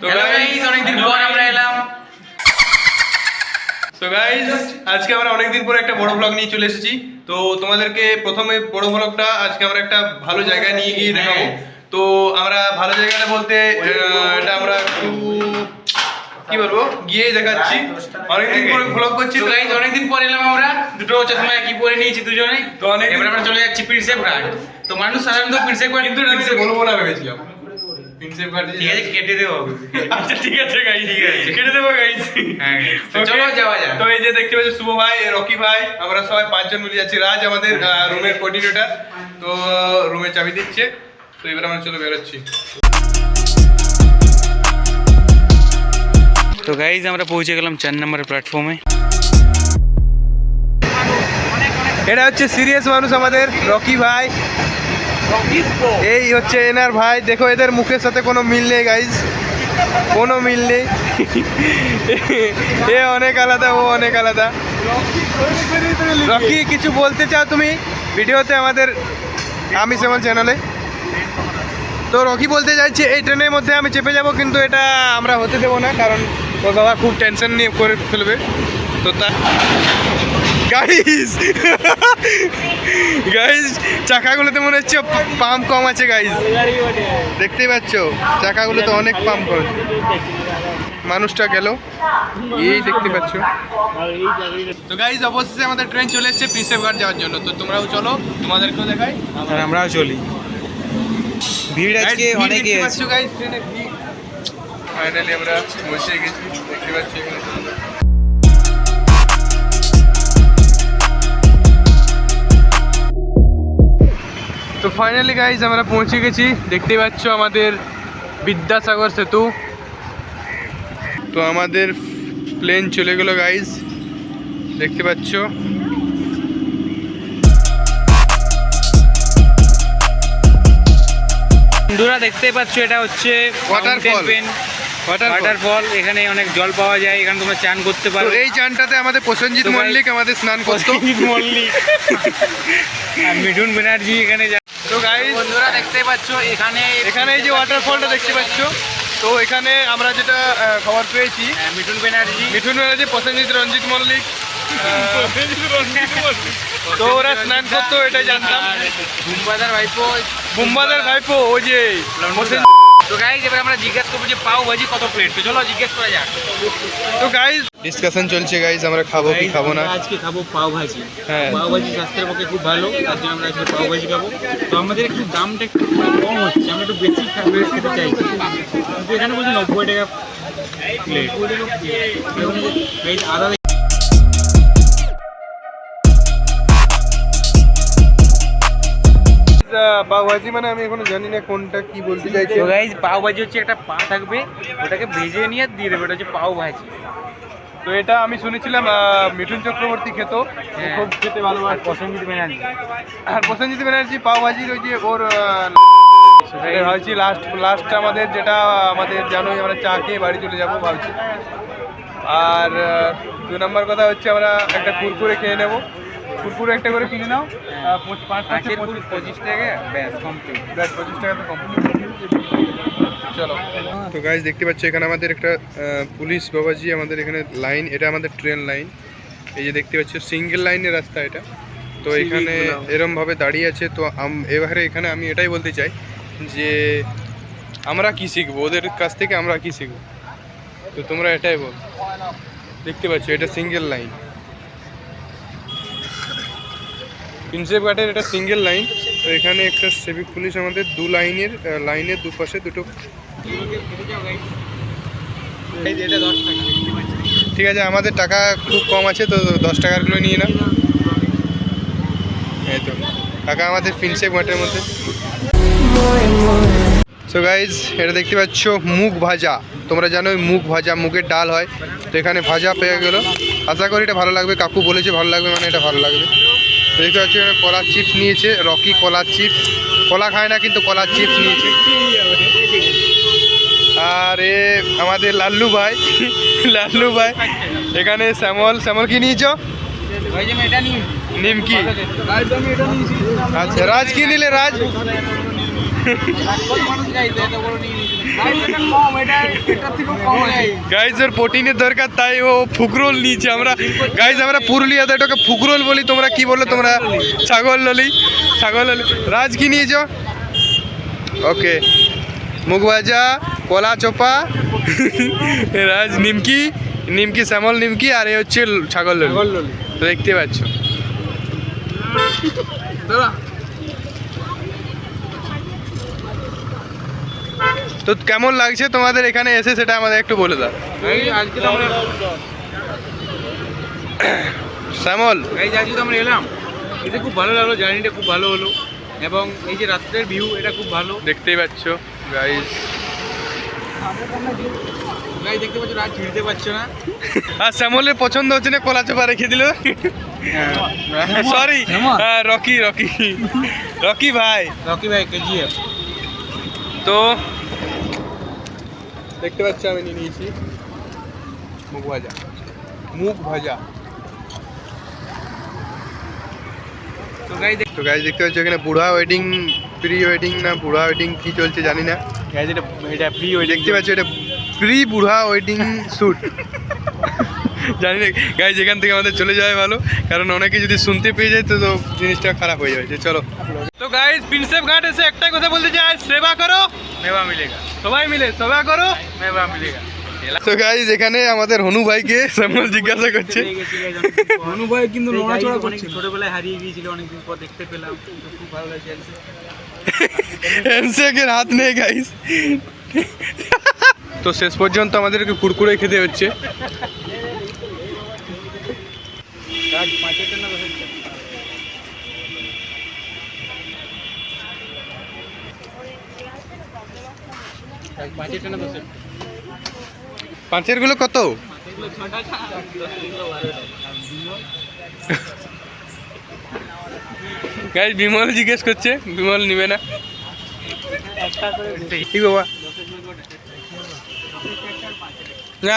তো hello guys অনেকদিন পর আমরা এলাম। তো গাইজ আজকে আমরা অনেকদিন পরে একটা বড় ব্লগ নিয়ে চলে এসেছি। তো তোমাদেরকে প্রথমে বড় ব্লগটা আজকে আমরা একটা ভালো জায়গায় নিয়ে গিয়ে দেখাবো। তো আমরা ভালো জায়গাটা বলতে এটা আমরা একটু কি বলব গিয়ে দেখাচ্ছি। অনেকদিন পরে ব্লগ করছি তো গাইস অনেকদিন পর এলাম আমরা। দুটো চশমা একই পরে নিয়েছি দুজনে। তো এবার আমরা চলে যাচ্ছি প্রিন্সেপ ঘাট তো মানুষ সাধারণত প্রিন্সেপ ঘাট কিন্তু বলব না ভেবেছিলাম। প্রিন্সেপ ঘাটে ঠিক আছে কেটে দেবো আচ্ছা ঠিক আছে ঠিক আছে। কেটে দেবো হ্যাঁ তো চলো যাওয়া যাক তো এই যে দেখতে পাচ্ছি শুভ ভাই রকি ভাই আমরা সবাই পাঁচজন মিলে যাচ্ছি রাজ আমাদের রুমের কোঅর্ডিনেটর তো রুমে চাবি দিচ্ছে তো এবার আমরা চলে বেরোচ্ছি তো গাইজ আমরা পৌঁছে গেলাম চার নম্বর প্ল্যাটফর্মে এটা হচ্ছে সিরিয়াস মানুষ আমাদের রকি ভাই এই হচ্ছে এনার ভাই। দেখো, এদের মুখের সাথে কোনো মিল নেই গাইজ কোনো মিল নেই। এ অনেক আলাদা, ও অনেক আলাদা। রকি, কিছু বলতে চাও তুমি? ভিডিওতে আমাদের আমি সেমন চ্যানেলে। তো রকি বলতে চাইছি, এই ট্রেনের মধ্যে আমি চেপে যাব, কিন্তু এটা আমরা হতে দেবো না, কারণ ওর বাবা খুব টেনশন নিয়ে করে ফেলবে। তো তা গাইস গাইস চাকাগুলোতে মনে হচ্ছে পাম্প কম আছে গাইস দেখতেই পাচ্ছ চাকাগুলোতে অনেক পাম্প কম মানুষটা গেল। এই দেখতে পাচ্ছ। তো গাইস অবশেষে আমাদের ট্রেন চলে এসেছে প্রিন্সেপ ঘাট যাওয়ার জন্য। তো তোমরাও চলো তোমাদেরকেও দেখাই। আর আমরাও চলি। ভিড় আজকে অনেকই আছে। পাচ্ছ ট্রেনে ভিড়। ফাইনালি আমরা বসে গেছি। দেখতে পাচ্ছি তো ফাইনালি গাইজ আমরা পৌঁছে গেছি। দেখতে পাচ্ছ আমাদের বিদ্যাসাগর সেতু। তো আমাদের প্লেন চলে গেল গাইজ দেখতে পাচ্ছ? বন্ধুরা দেখতে পাচ্ছ এটা হচ্ছে Waterfall. ওয়াটারফল এখানে অনেক জল পাওয়া যায় এখানে তোমরা চান করতে পারো। এই চানটাতে আমাদের প্রসেনজিৎ মল্লিক আমাদের স্নান করতো। মল্লিক। মিঠুন ব্যানার্জি এখানে তো গাইজ বন্ধুরা দেখতে পাচ্ছ এখানে এখানে এই যে ওয়াটারফলটা দেখতে পাচ্ছ তো এখানে আমরা যেটা খবর পেয়েছি হ্যাঁ, মিঠুন ব্যানার্জি। মিঠুন ব্যানার্জি প্রসেনজিৎ রঞ্জিত মল্লিক। তো ওরা স্নান করতো এটা জানতাম। বুম্বাদার ভাইপো বুম্বাদের ভাইপো ওই যে তো গাইজ এবার আমরা জিজ্ঞেস করব যে পাও ভাজি কত প্লেট তো চলো জিজ্ঞেস করা যাক। তো গাইজ ডিসকাশন চলছে গাইজ আমরা খাব কি খাব না। আজকে খাব পাও ভাজি। হ্যাঁ। পাও ভাজি স্বাস্থ্যের পক্ষে খুব ভালো তার জন্য আমরা আজকে পাও ভাজি খাব। তো আমাদের একটু দামটা একটু কম হচ্ছে আমরা একটু বেশি খাবে খেতে চাইছি। এখানে বলছি নব্বই টাকা প্লেট আদা পাও ভাজি মানে আমি এখনও জানি না কোনটা কি বলতে চাইছি। তো গাইজ পাও ভাজি হচ্ছে একটা পা থাকবে ওটাকে ভেজে নিয়ে দিয়ে দেবে ওটা হচ্ছে পাও ভাজি তো এটা আমি শুনেছিলাম মিঠুন চক্রবর্তী খেত। হ্যাঁ। খুব খেতে ভালোবাসে। প্রসেনজিৎ ব্যানার্জি। আর প্রসেনজিৎ ব্যানার্জি পাও ভাজির ওই যে ওর ভাবছি লাস্ট লাস্ট আমাদের যেটা আমাদের জানোই আমরা চা খেয়ে বাড়ি চলে যাব ভাবছি। আর দু নম্বর কথা হচ্ছে আমরা একটা কুরকুরে খেয়ে নেব। কুরকুরে একটা করে কিনে নাও। পাঁচের পঁচিশ পঁচিশ টাকা ব্যাস কমপ্লিট ব্যাস পঁচিশ টাকা তো কমপ্লিট চলো। তো গাইজ দেখতে পাচ্ছ এখানে আমাদের একটা পুলিশ বাবাজি আমাদের এখানে লাইন এটা আমাদের ট্রেন লাইন এই যে দেখতে পাচ্ছ সিঙ্গেল লাইনের রাস্তা এটা। তো এখানে এরম ভাবে দাঁড়িয়ে আছে তো আম- এবারে এখানে আমি এটাই বলতে চাই যে আমরা কি শিখব? ওদের কাছ থেকে আমরা কি শিখব? তো তোমরা এটাই বল। দেখতে পাচ্ছ এটা সিঙ্গেল লাইন প্রিন্সেপ ঘাটের এটা সিঙ্গেল লাইন তো এখানে একটা সিভিক পুলিশ আমাদের দু লাইনের লাইনের দুপাশে দুটো ঠিক আছে, আমাদের টাকা খুব কম আছে, তো দশ টাকারগুলো নিয়ে না এই তো, টাকা আমাদের প্রিন্সেপ ঘাটের মধ্যে। সো গাইজ এটা দেখতে পাচ্ছ, মুগ ভাজা। তোমরা জানো মুগ ভাজা, মুগের ডাল হয়। তো এখানে ভাজা পেয়ে গেলো। আশা করি এটা ভালো লাগবে, কাকু বলেছে ভালো লাগবে মানে এটা ভালো লাগবে। দেখতে পাচ্ছি কলার চিপস নিয়েছে রকি কলার চিপস কলা খায় না কিন্তু কলার চিপস নিয়েছে। আর এ আমাদের লাল্লু ভাই লাল্লু ভাই এখানে শ্যামল শ্যামল কি নিয়েছ? নিমকি। আচ্ছা রাজ কি নিলে রাজ? মানুষ গাইতে এত বড় নিয়ে গাইজ ওর প্রোটিনের দরকার তাই ও ফুকরোল নিয়েছে। আমরা গাইজ আমরা পুরুলিয়াতে এটাকে ফুকরোল বলি। তোমরা কি বলল? তোমরা ছাগল ললি। ছাগল ললি। রাজ কি নিয়েছ? ওকে মুগ ভাজা কলা চোপা। রাজ নিমকি। নিমকি শ্যামল নিমকি আর এ হচ্ছে ছাগল ললি। দেখতে পাচ্ছ। তো কেমন লাগছে তোমাদের এখানে এসে সেটা আমাদের একটু বলে দাও। এই আজকে তো আমরা শ্যামল। এই আজকে তো আমরা এলাম। এতে খুব ভালো লাগল জার্নিটা খুব ভালো হলো। এবং এই যে রাত্রের ভিউ এটা খুব ভালো। দেখতেই পাচ্ছ গাইজ গাই দেখতে পাচ্ছ রাত ছিঁড়তে পারছ না। আর শ্যামলের পছন্দ হচ্ছে না কলা চোপা রেখে দিল। Sorry Rocky Rocky. রকি ভাই। রকি ভাই কেজিএফ তো দেখতে পাচ্ছ আমি নিয়ে নিয়েছি। মুগ ভাজা। মুগ ভাজা। তো গাই তো গাই দেখতে পাচ্ছ এখানে বুড়া ওয়েডিং প্রি ওয়েডিং না বুড়া ওয়েডিং কি চলছে জানি না। গাইজ এটা এটা ওয়েডিং দেখতে পাচ্ছ এটা প্রি বুড়া ওয়েডিং শ্যুট জানি না। গাইজ এখান থেকে আমাদের চলে যাওয়া ভালো। কারণ অনেকে যদি শুনতে পেয়ে যায় তো তো জিনিসটা খারাপ হয়ে যাবে। যে চলো। তো গাইজ প্রিন্সেপ ঘাট এসে একটাই কথা বলতে চাই। সেবা করো। মেবা মিলেগা। সবাই মিলে সেবা করো। মেবা মিলেগা। তো গাইজ এখানে আমাদের হনু ভাইকে শ্যামল জিজ্ঞাসা করছে। হনু ভাই কিন্তু নড়াচড়া করছে। ছোটবেলায় হারিয়ে গিয়েছিল অনেকদিন পর দেখতে পেলাম। খুব ভালো লাগছে হ্যান্ডশেকের হাত নেই গাইজ তো শেষ পর্যন্ত আমাদেরকে কুরকুরে খেতে হচ্ছে। রাজ পাঁচের জন্য বসেছে পাঁচেরগুলো কত? বিমল জিজ্ঞেস করছে, বিমল নিবে না।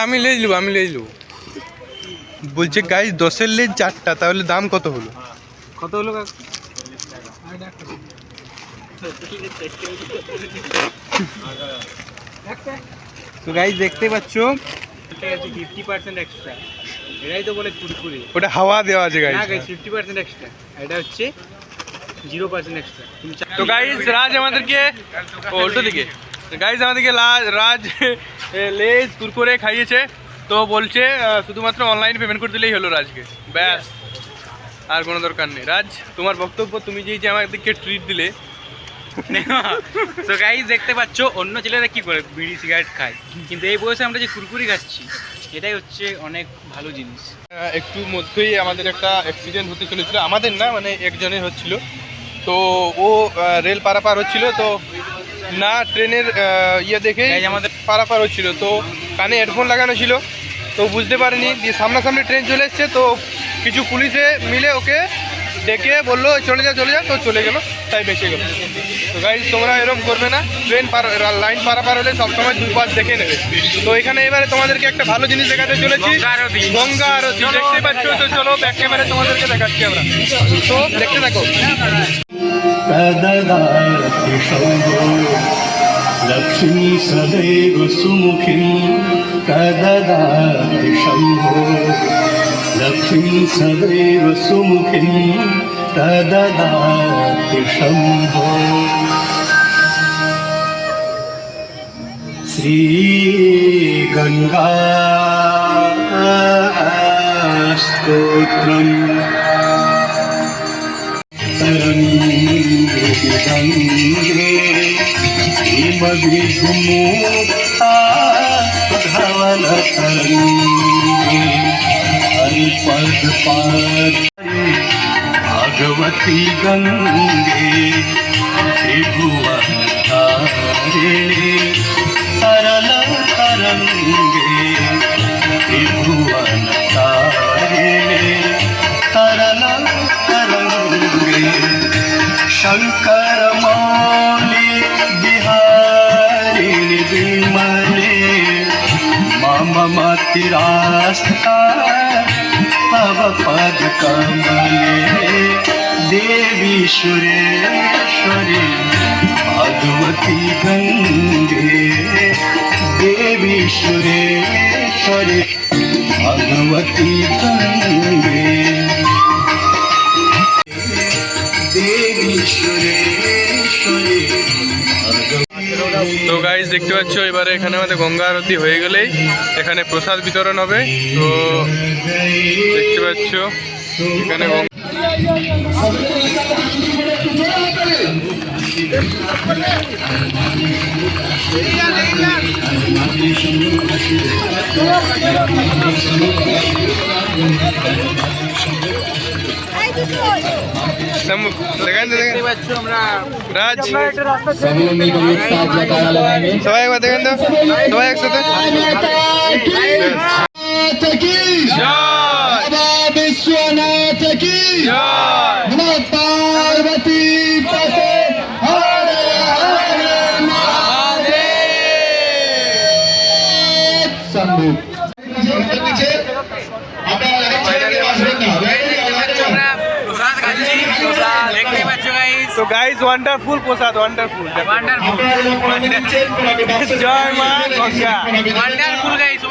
আমি লেজ নেব আমি লেজ নেব বলছে গাইজ দশের লেজ চারটা তাহলে দাম কত হলো? কত হলো তো গাইজ দেখতে পাচ্ছ? ফিফটি পার্সেন্ট এক্সট্রা এটাই তো বলে কুরকুরে ওটা হাওয়া দেওয়া আছে গাইজ না ফিফটি পার্সেন্ট এক্সট্রা এটা হচ্ছে জিরো পার্সেন্ট এক্সট্রা তো গাইজ রাজ আমাদেরকে ও, উল্টো দিকে। গাইজ আমাদেরকে রাজ লেজ কুরকুরে খাইয়েছে। তো বলছে শুধুমাত্র অনলাইন পেমেন্ট করে দিলেই হলো রাজকে। ব্যাস আর কোনো দরকার নেই। রাজ তোমার বক্তব্য তুমি যেই যে আমাদেরকে ট্রিট দিলে তো গাইজ দেখতে পাচ্ছ অন্য ছেলেরা কি করে? বিড়ি সিগারেট খায়। কিন্তু এই বয়সে আমরা যে কুরকুরি খাচ্ছি এটাই হচ্ছে অনেক ভালো জিনিস। একটু মধ্যেই আমাদের একটা অ্যাক্সিডেন্ট হতে চলেছিল। আমাদের না মানে একজনের হচ্ছিল। তো ও রেল পারাপার হচ্ছিল তো না ট্রেনের ইয়ে দেখে আমাদের- পারাপার হচ্ছিল। তো কানে হেডফোন লাগানো ছিল। তো বুঝতে পারেনি। দিয়ে সামনাসামনি ট্রেন চলে এসছে তো কিছু পুলিশে মিলে ওকে ডেকে বলল চলে যা চলে যা। তো চলে গেলো তাই বেঁচে গেলো। তো গাইজ তোমরা এরকম করবে না। ট্রেন পার লাইন পারাপার হলে সবসময় দুই পাশ দেখে নেবে। তো এখানে এবারে তোমাদেরকে একটা ভালো জিনিস দেখাতে চলেছি। গঙ্গা আরতি। দেখতে পাচ্ছ? তো চলো। ব্যাক ক্যামেরা তোমাদেরকে দেখাচ্ছি আমরা। তো দেখতে থাকো। লক্ষ্মী সদৈব সুমুখী सदैव सुमुखीं तददाति शम्भो लक्ष्मी सदैव सुमुखीं तददाति शम्भो श्रीगङ्गा स्तोत्रम् धवल हरिपद भगवती गंगे त्रिभुवन तरल तरंगे त्रिभुवन तारे तरल तरंगे शंकर मतिरास्ता तव पदकमले देवी सुरेश्वरी भगवती गंगे देवी सुरेश्वरी भगवती गंगे देवी सुरेश्वरी তো গাইজ দেখতে পাচ্ছ, এবারে এখানে আমাদের গঙ্গা আরতি হয়ে গেলেই এখানে প্রসাদ বিতরণ হবে। তো দেখতে পাচ্ছ, এখানে গঙ্গা রাজ সবাই একবার দেখেন তো সবাই একসাথে বিশ্বনাথ কি ওয়ান্ডারফুল প্রসাদ ওয়ান্ডারফুল ওয়ান্ডারফুল জয় মা Ganga wonderful guys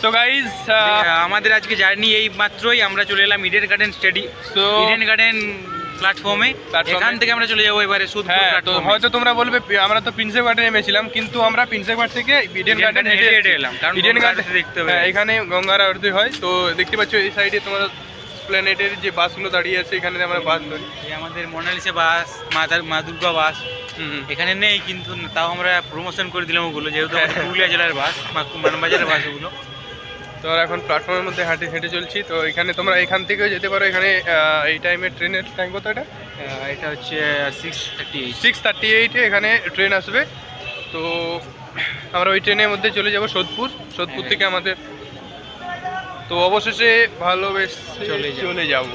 so guys আমাদের আজকে জার্নি এই মাত্রই আমরা চলে এলাম ইডেন গার্ডেন স্টেডি সো ইডেন গার্ডেন প্ল্যাটফর্মে এখান থেকে আমরা চলে যাব এবারে সুদ হ্যাঁ, তো হয়তো তোমরা বলবে আমরা তো প্রিন্সেপ গার্ডেন নেমেছিলাম কিন্তু আমরা প্রিন্সেপ গার্ড থেকে ইডেন গার্ডেন হেঁটে হেঁটে এলাম ইডেন গার্ডেন দেখতে হবে। হ্যাঁ, এখানে গঙ্গার আরতি হয় তো দেখতে পাচ্ছ এই সাইডে তোমরা প্ল্যানেটের যে বাসগুলো দাঁড়িয়ে আছে এখানে আমরা বাস ধরি। এই আমাদের মোনালিসা বাস মাতার মা দুর্গা বাস এখানে নেই কিন্তু তাও আমরা প্রমোশন করে দিলাম ওগুলো যেহেতু হ্যাঁ। পুরুলিয়া জেলার বাস মানবাজারের বাস ওগুলো। তো এখন প্ল্যাটফর্মের মধ্যে হাঁটে হেঁটে চলছি। তো এখানে তোমরা এখান থেকেও যেতে পারো এখানে এই টাইমে ট্রেনের টাইম কত এটা? এটা হচ্ছে six thirty eight six thirty এইটে এখানে ট্রেন আসবে। তো আমরা ওই ট্রেনের মধ্যে চলে যাব সোদপুর। সোদপুর হ্যাঁ। থেকে আমাদের তো অবশেষে ভালোবেসে চলে যাব। চলে যাব